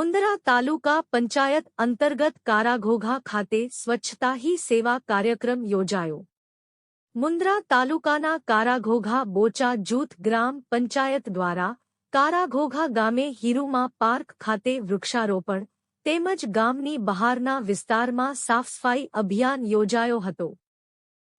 મુંદરા તાલુકા પંચાયત અંતર્ગત કારાઘોઘા ખાતે સ્વચ્છતા હી સેવા કાર્યક્રમ યોજાયો. મુંદ્રા તાલુકાના કારાઘોઘા બોચા જૂથ ગ્રામ પંચાયત દ્વારા કારાઘોઘા ગામે હિરુમા પાર્ક ખાતે વૃક્ષારોપણ તેમજ ગામની બહારના વિસ્તારમાં સાફસફાઈ અભિયાન યોજાયો હતો.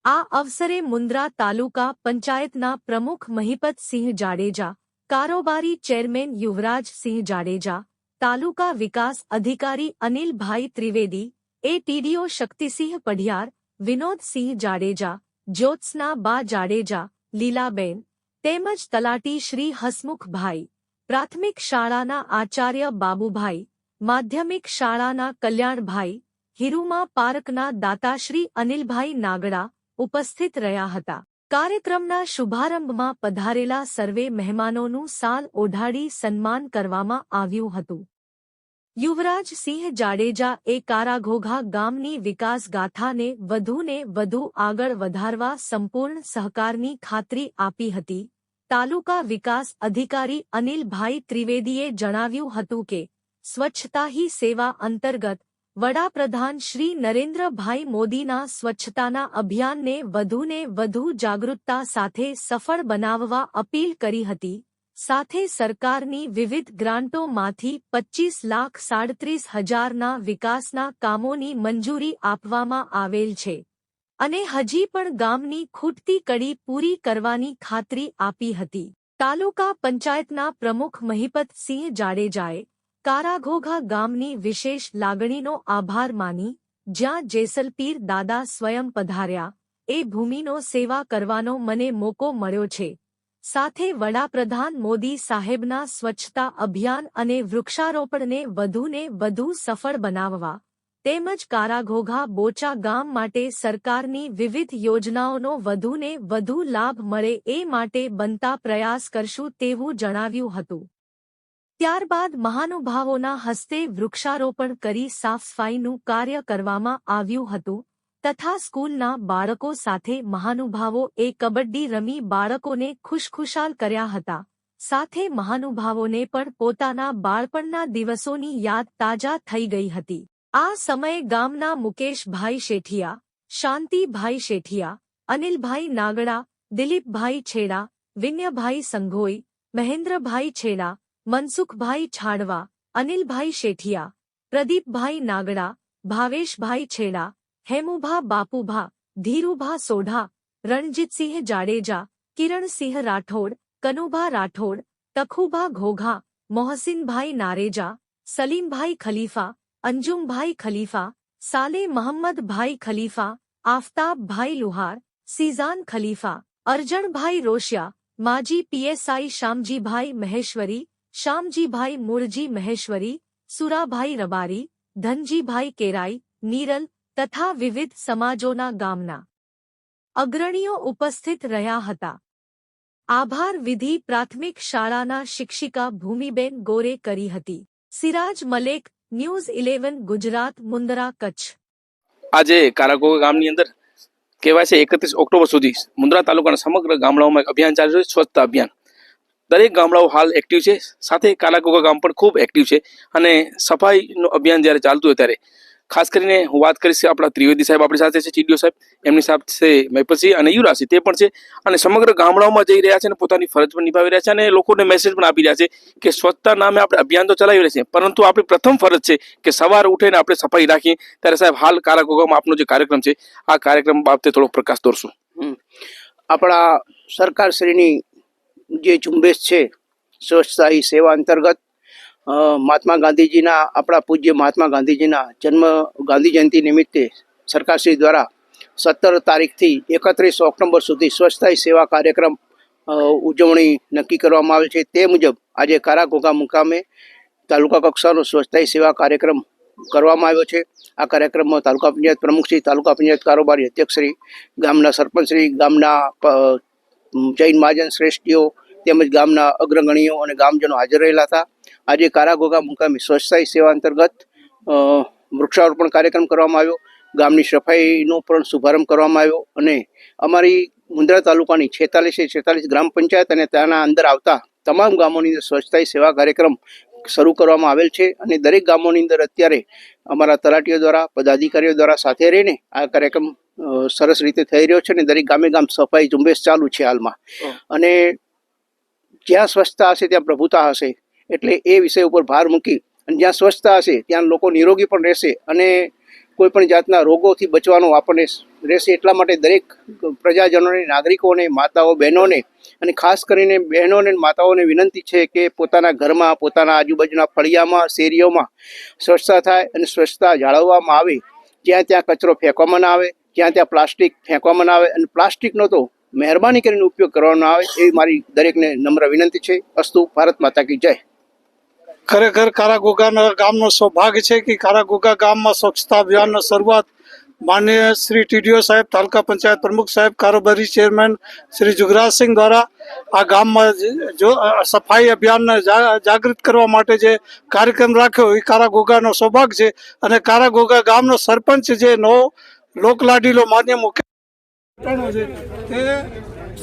આ અવસરે મુંદ્રા તાલુકા પંચાયતના પ્રમુખ મહિપતસિંહ જાડેજા, કારોબારી ચેરમેન યુવરાજસિંહ જાડેજા તાલુકા વિકાસ અધિકારી અનિલભાઈ ત્રિવેદી, એ ટીડીઓ શક્તિસિંહ પઢિયાર, વિનોદસિંહ જાડેજા જ્યોત્સના બા જાડેજા, લીલાબેન, તેમજ તલાટી શ્રી હસમુખભાઈ, પ્રાથમિક શાળાના આચાર્ય બાબુભાઈ, માધ્યમિક શાળાના કલ્યાણભાઈ, હિરુમા પાર્કના દાતાશ્રી અનિલભાઈ નાગડા ઉપસ્થિત રહ્યા હતા. કાર્યક્રમના શુભારંભમાં પધારેલા સર્વે મહેમાનોનું સાલ ઓઢાડી સન્માન કરવામાં આવ્યું હતું. યુવરાજસિંહ જાડેજા એ કારાઘોઘા ગામની વિકાસ ગાથાને વધુને વધુ આગળ વધારવા સંપૂર્ણ સહકારની ખાતરી આપી હતી. તાલુકા વિકાસ અધિકારી અનિલભાઈ ત્રિવેદીએ જણાવ્યું હતું કે, સ્વચ્છતા હી સેવા અંતર્ગત વડાપ્રધાન શ્રી નરેન્દ્રભાઈ મોદીના સ્વચ્છતાના અભિયાનને વધુને વધુ જાગૃતતા સાથે સફળ બનાવવા અપીલ કરી હતી. સાથે સરકારની વિવિધ ગ્રાન્ટોમાંથી પચ્ચીસ લાખ સાડત્રીસ હજારના વિકાસના કામોની મંજૂરી આપવામાં આવેલ છે. અને હજી પણ ગામની ખૂટતી કડી પૂરી કરવાની ખાતરી આપી હતી. તાલુકા પંચાયતના પ્રમુખ મહિપતસિંહ જાડેજાએ કારાઘોઘા ગામની વિશેષ લાગણીનો આભાર માની, જ્યાં જેસલપીર દાદા સ્વયં પધાર્યા, એ ભૂમિનો સેવા કરવાનો મને મોકો મળ્યો છે. સાથે વડાપ્રધાન મોદી સાહેબના સ્વચ્છતા અભિયાન અને વૃક્ષારોપણને વધુને વધુ સફળ બનાવવા, તેમજ કારાઘોઘા બોચા ગામ માટે સરકારની વિવિધ યોજનાઓનો વધુને વધુ લાભ મળે એ માટે બનતા પ્રયાસ કરશું તેવું જણાવ્યું હતું. ત્યારબાદ મહાનુભાવોના હસ્તે વૃક્ષારોપણ કરી સાફસફાઈનું કાર્ય કરવામાં આવ્યું હતું તથા સ્કૂલના બાળકો સાથે મહાનુભાવો એ કબડ્ડી રમી બાળકોને ખુશખુશાલ કર્યા હતા. સાથે મહાનુભાવોને પણ પોતાના બાળપણના દિવસોની યાદ તાજા થઈ ગઈ હતી. આ સમયે ગામના મુકેશભાઈ શેઠિયા, શાંતિભાઈ શેઠિયા, અનિલભાઈ નાગડા, દિલીપભાઈ છેડા, વિન્યભાઈ સંઘોઈ, મહેન્દ્રભાઈ છેડા મનસુખભાઈ છાડવા અનિલભાઈ શેઠિયા પ્રદીપભાઈ નાગડા ભાવેશભાઈ છેડા હેમુભા બાપુભા ધીરુભા સોઢા રણજીતસિંહ જાડેજા કિરણસિંહ રાઠોડ કનુભા રાઠોડ તખુભા ઘોઘા મોહસિનભાઈ નારેજા સલીમભાઈ ખલીફા અંજુમભાઈ ખલીફા સાલે મહમ્મદભાઈ ખલીફા આફતાબભાઈ લુહાર સીઝાન ખલીફા અરજણભાઈ રોશિયા માજી પીએસઆઈ શામજીભાઈ મહેશ્વરી શામજીભાઈ મૂળજી મહેશ્વરી, સુરાભાઈ રબારી, ધનજીભાઈ કેરાઈ, નીરલ તથા વિવિધ સમાજોના ગામના અગ્રણીઓ ઉપસ્થિત રહ્યા હતા. આભાર વિધિ પ્રાથમિક શાળાના શિક્ષિકા ભૂમિબેન ગોરે કરી હતી. Siraj Malek, news eleven, Gujarat Mundra Kutch. આજે કારાગો ગામની અંદર કહેવાય છે એકત્રીસ ઓક્ટોબર સુધી મુન્દ્રા તાલુકાના સમગ્ર ગામડાઓમાં અભિયાન ચાલી રહ્યું છે, સ્વચ્છતા અભિયાન. દરેક ગામડાઓ હાલ એક્ટિવ છે. સાથે કાલાકોગા ગામ પણ ખૂબ એક્ટિવ છે અને સફાઈનું અભિયાન જ્યારે ચાલતું હોય ત્યારે ખાસ કરીને હું વાત કરીશ આપણા ત્રિવેદી સાહેબ આપણી સાથે છે ચીડીઓ સાહેબ. એમની સાથે મૈપતસિંહ અને યુવરાજસિંહ તે પણ છે અને સમગ્ર ગામડાઓમાં જઈ રહ્યા છે અને પોતાની ફરજ પણ નિભાવી રહ્યા છે અને લોકોને મેસેજ પણ આપી રહ્યા છે કે સ્વચ્છતા નામે આપણે અભિયાન તો ચલાવી રહ્યા છીએ, પરંતુ આપણી પ્રથમ ફરજ છે કે સવારે ઉઠીને આપણે સફાઈ રાખીએ. ત્યારે સાહેબ હાલ કારાગોગામાં આપનો જે કાર્યક્રમ છે, આ કાર્યક્રમ બાબતે થોડો પ્રકાશ દોરશું. આપણા સરકારશ્રીની જે ઝુંબેશ છે, સ્વચ્છતા સેવા અંતર્ગત મહાત્મા ગાંધીજીના, આપણા પૂજ્ય મહાત્મા ગાંધીજીના જન્મ, ગાંધી જયંતિ નિમિત્તે સરકારશ્રી દ્વારા સત્તર તારીખથી એકત્રીસ ઓક્ટોબર સુધી સ્વચ્છતા સેવા કાર્યક્રમ ઉજવણી નક્કી કરવામાં આવે છે. તે મુજબ આજે કારાઘોગા મુકામે તાલુકા કક્ષાનો સ્વચ્છતા સેવા કાર્યક્રમ કરવામાં આવ્યો છે. આ કાર્યક્રમમાં તાલુકા પંચાયત પ્રમુખશ્રી તાલુકા પંચાયત કારોબારી અધ્યક્ષશ્રી ગામના સરપંચશ્રી ગામના જૈન મહાજન શ્રેષ્ઠીઓ તેમજ ગામના અગ્રગણીઓ અને ગામજનો હાજર રહેલા હતા. આજે કારાગોગા મુકામે સ્વચ્છતા સેવા અંતર્ગત વૃક્ષારોપણ કાર્યક્રમ કરવામાં આવ્યો. ગામની સફાઈનો પણ શુભારંભ કરવામાં આવ્યો અને અમારી મુંદ્રા તાલુકાની છેતાલીસે છેતાલીસ ગ્રામ પંચાયત અને ત્યાંના અંદર આવતા તમામ ગામોની અંદર સ્વચ્છતા સેવા કાર્યક્રમ શરૂ કરવામાં આવેલ છે અને દરેક ગામોની અંદર અત્યારે અમારા તલાટીઓ દ્વારા પદાધિકારીઓ દ્વારા સાથે રહીને આ કાર્યક્રમ સરસ રીતે થઈ રહ્યો છે અને દરેક ગામે ગામ સફાઈ ઝુંબેશ ચાલુ છે હાલમાં. અને જ્યાં સ્વચ્છતા હશે ત્યાં પ્રભુતા હશે. એટલે એ વિષય ઉપર ભાર મૂકી અને જ્યાં સ્વચ્છતા હશે ત્યાં લોકો નિરોગી પણ રહેશે અને કોઈ પણ જાતના રોગોથી બચવાનું આપણને રહેશે એટલા માટે દરેક પ્રજાજનોને, નાગરિકોને, માતાઓ, બહેનોને અને ખાસ કરીને બહેનોને માતાઓને વિનંતી છે કે પોતાના ઘરમાં, પોતાના આજુબાજુના ફળિયામાં, શેરીઓમાં સ્વચ્છતા થાય અને સ્વચ્છતા જાળવવામાં આવે. જ્યાં ત્યાં કચરો ફેંકવામાં આવે, જ્યાં ત્યાં પ્લાસ્ટિક ફેંકવામાં આવે અને પ્લાસ્ટિકનો તો મહેરબાની કરીને ઉપયોગ કરવાનો આવે એવી મારી દરેકને નમ્ર વિનંતી છે. અસ્તુ, ભારત માતા કી જય. ખરેખર કારાગોગાના ગામનો સૌભાગ્ય છે કે કારાગોગા ગામમાં સ્વચ્છતા અભિયાનની શરૂઆત માનનીય શ્રી ટીડીઓ સાહેબ, તાલુકા પંચાયત પ્રમુખ સાહેબ, કારોબારી ચેરમેન શ્રી જુગરાજસિંહ દ્વારા આ ગામમાં જો સફાઈ અભિયાનને જાગૃત કરવા માટે જે કાર્યક્રમ રાખ્યો એ કારાગોગાનો સૌભાગ્ય છે અને કારાગોગા ગામનો સરપંચ જે નવો લોકલાડીલો માન્ય મુખ્ય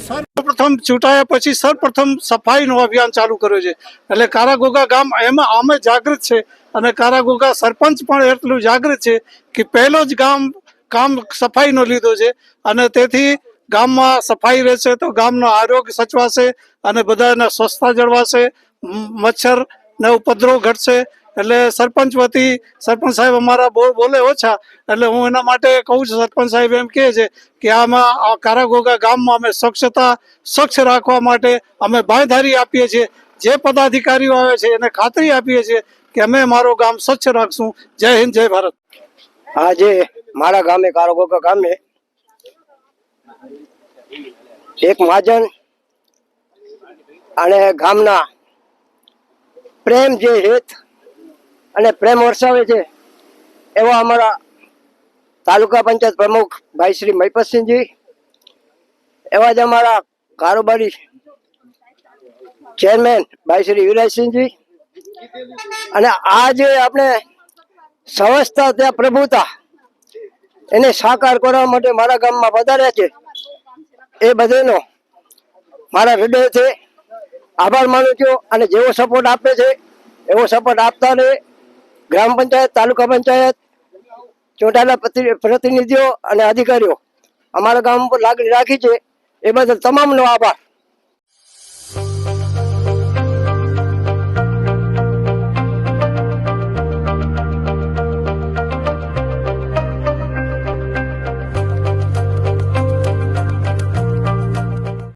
સર્વપ્રથમ ચૂંટાયા પછી સર્વપ્રથમ સફાઈનું અભિયાન ચાલુ કર્યું છે. એટલે કારાગોગા ગામ એમાં અમે જાગૃત છે અને કારાગોગા સરપંચ પણ એટલું જાગૃત છે કે પહેલો જ ગામ કામ સફાઈનો લીધો છે. અને તેથી ગામમાં સફાઈ રહેશે તો ગામનો આરોગ્ય સચવાશે અને બધાને સ્વચ્છતા જળવાશે. મચ્છર ને ઉપદ્રવ ઘટશે. એટલે સરપંચ વતી સરપંચ સાહેબ અમારા બહુ બોલે ઓછા. એટલે હું એના માટે કહું છું, સરપંચ સાહેબ એમ કહે છે કે આમાં કારાગોગા ગામમાં અમે સ્વચ્છતા, સ્વચ્છ રાખવા માટે અમે બાંયધારી આપીએ છીએ. જે પદાધિકારીઓ આવે છે એને ખાતરી આપીએ છીએ કે અમે મારું ગામ સ્વચ્છ રાખશું. જય હિન્દ, જય ભારત. આજે મારા ગામે કારાગોગા ગામે એક મહાજન અને ગામના પ્રેમ જે હેત અને પ્રેમ વરસાવે છે, એવા અમારા તાલુકા પંચાયત પ્રમુખ ભાઈ શ્રી મહિપતસિંહજી, એવા જ અમારા કારોબારી ચેરમેન ભાઈ શ્રી વિરાજસિંહજી. અને આ જે આપણે સ્વસ્થતા ત્યાં પ્રભુતા, એને સાકાર કરવા માટે મારા ગામમાં વધાર્યા છે, એ બધાનો મારા હૃદયથી આભાર માનું છું અને જેવો સપોર્ટ આપે છે, એવો સપોર્ટ આપતા રહે ગ્રામ પંચાયત, તાલુકા પંચાયત ચૂંટાયેલા પ્રતિનિધિઓ અને અધિકારીઓ અમારા ગામ ઉપર લાગણી રાખી છે. એ બદલ તમામનો આભાર.